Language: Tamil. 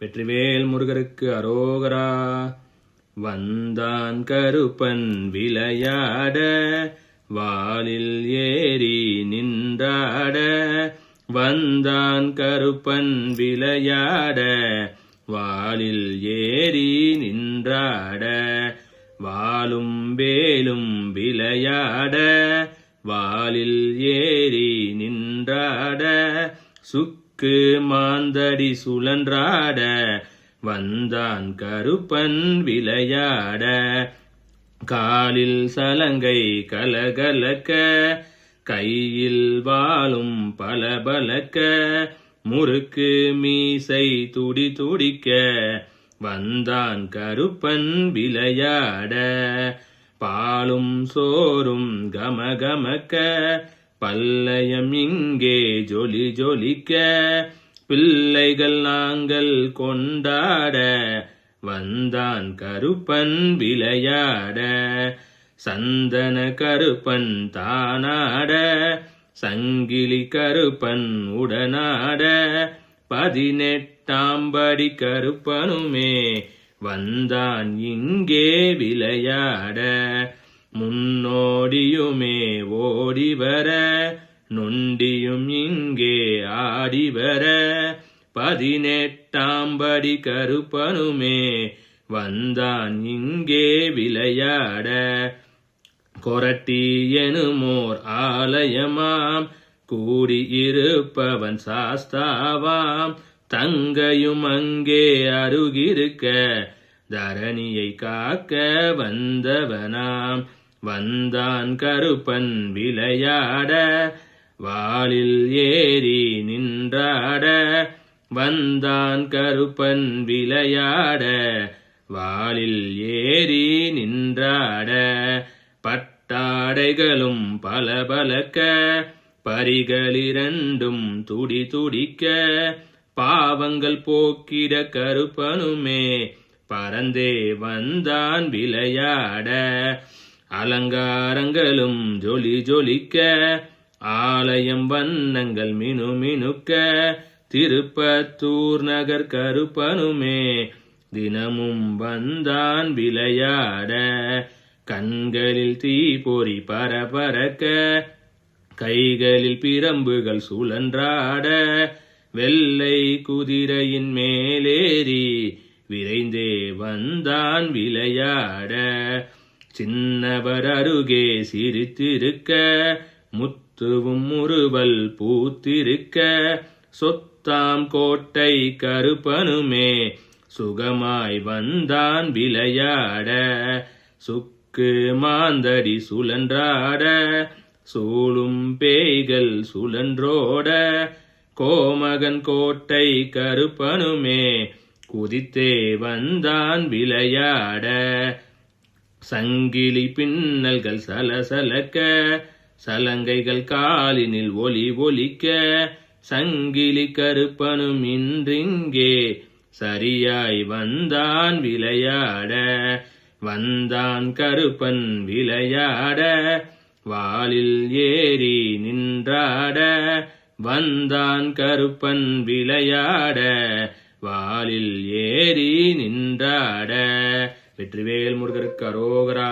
வெற்றிவேல் முருகருக்கு அரோகரா. வந்தான் கருப்பன் விளையாட வாலில் ஏறி நின்றாட. வந்தான் கருப்பன் விளையாட வாலில் ஏறி நின்றாட. வாலும் வேலும் விளையாட வாலில் ஏறி நின்றாட. சுக் சுக்கு மாந்தடி சுழன்றாட வந்தான் கருப்பன் விளையாட. காலில் சலங்கை கலகலக்க கையில் வாழும் பலபலக்க முறுக்கு மீசை துடி துடிக்க வந்தான் கருப்பன் விளையாட. பாலும் சோறும் கமகமக்க பல்லயம் இங்கே ஜொலி ஜொலிக்க பிள்ளைகள் நாங்கள் கொண்டாட வந்தான் கருப்பன் விளையாட சந்தன கருப்பன் தானாட சங்கிலி கருப்பன் உடனாட பதினெட்டாம்படி கருப்பனுமே வந்தான் இங்கே விளையாட. முன்னோடியுமே ஓடிவர நொண்டியும் இங்கே ஆடி வர பதினெட்டாம்படி கருப்பனுமே வந்தான் இங்கே விளையாட. கொரட்டி எனுமோர் ஆலயமாம் கூடியிருப்பவன் சாஸ்தாவாம். தங்கையும் அங்கே அருகிருக்க தரணியை காக்க வந்தவனாம். வந்தான் கருப்பன் விளையாட வாளில் ஏறி நின்றாட. வந்தான் கருப்பன் விளையாட வாளில் ஏறி நின்றாட. பட்டாடைகளும் பலபலக்க பரிகளிரண்டும் துடி துடிக்க. பாவங்கள் போக்கிட கருப்பனுமே பறந்தே வந்தான் விளையாட. அலங்காரங்களும் ஜொலி ஜொலிக்க ஆலயம் வண்ணங்கள் மினு மினுக்க திருப்பத்தூர் நகர் கருப்பனுமே தினமும் வந்தான் விளையாட கண்களில் தீப்பொறி பரபரக்க கைகளில் பிரம்புகள் சுழன்றாட வெள்ளை குதிரையின் மேலேறி விரைந்தே வந்தான் விளையாட. சின்னவர் அருகே சிரித்திருக்க முத்துவும் முறுவல் பூத்திருக்க சொத்தாம் கோட்டை கருப்பனுமே சுகமாய் வந்தான் விளையாட சுக்கு மாந்தரி சுழன்றாட சூழும் பேய்கள் சுழன்றோட கோமகன் கோட்டை கருப்பனுமே குதித்தே வந்தான் விளையாட சங்கிலி பின்னல்கள் சலசலக்க சலங்கைகள் காலினில் ஒலி ஒலிக்க சங்கிலி கருப்பனும் இன்றிங்கே சரியாய் வந்தான் விளையாட வந்தான் கருப்பன் விளையாட வாலில் ஏறி நின்றாட வந்தான் கருப்பன் விளையாட வாலில் ஏறி நின்றாட. வெற்றிவேல் முருகருக்கு அரோகரா.